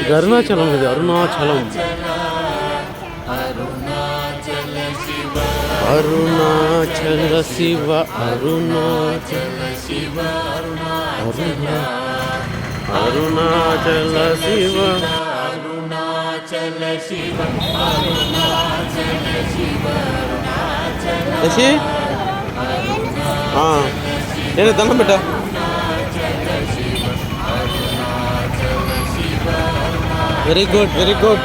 இது அருணாச்சலம் இது அருணாச்சலம். அருணாச்சல சிவ. அருணாச்சல சிவ அருணாச்சல சிவ அருணாச்சல. சிவ. அருணாச்சல சிவ அருணாச்சல నేను దండం పెట్టా. Very good very good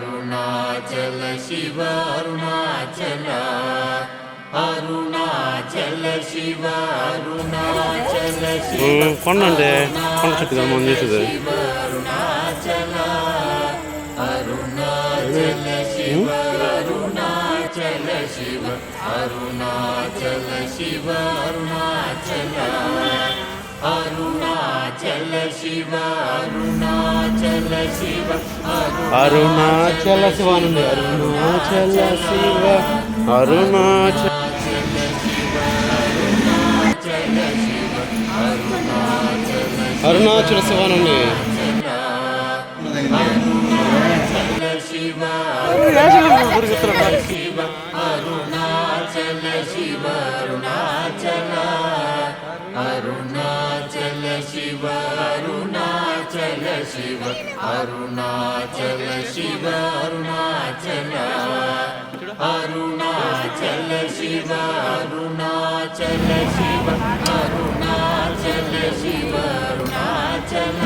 Arunachala Shiva Arunachala కొండ అంటే కొండ కదా మనం చేసేది. అరుణాచల శివ అరుణాచల శివ అరుణాచల శివ. అరుణాచల శివ. అరుణాచల శివ. అరుణాచల శివ నుండి అరుణాచల శివ అరుణాచల అరుణాచల శివ నుండి అరుణాచల శివ అరుణాచల అరుణాచల శివ అరుణాచల శివ అరుణాచల శివ. అరుణాచల అరుణాచల శివ అరుణాచల శివ అరుణాచల శివ అరుణాచల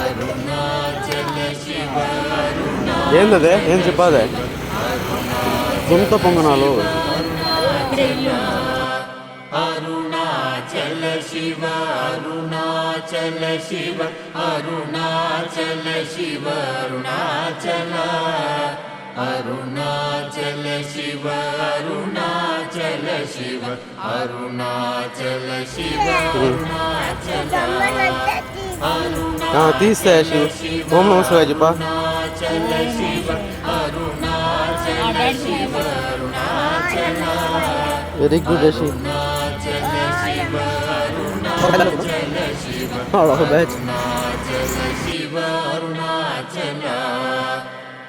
అరుణాచల శివ ఏందదే? ఏం చెప్పాదే? గుంత పొంగనాలు. అరుణాచల శివ అరుణాచల శివ అరుణాచల శివ అరుణాచల. अरुणाचल शिव अरुणाचल शिव अरुणाचल शिव अरुणाचल शिव अरुणाचल शिव शिवाय जपा अरुणाचल शिव अरुणाचल शिव अरुणाचल वेरी गुड ऋषि अरुणाचल शिव अरुणाचल शिव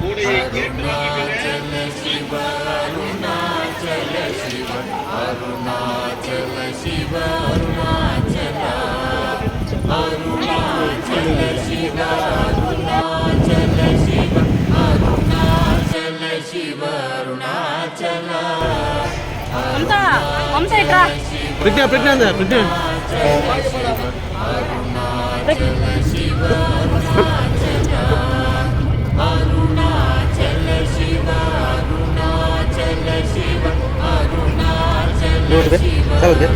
అరుణాచల శివ అరుణాచల శివ అరుణాచల శివ అరుణాచల అరుణాచల అరుణాచల శివ అరుణాచల శివ అరుణాచల శివ అరుణాచల ప్రజ్ఞ. ప్రజ్ఞ. ప్రజ్ఞ అరుణాచల శివ ನೋಡಿದೆ ಹೌದು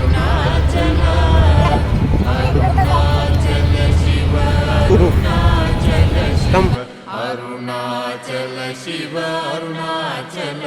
ಅರುಣಾಚಲ ಶಿವ ಅರುಣಾಚಲ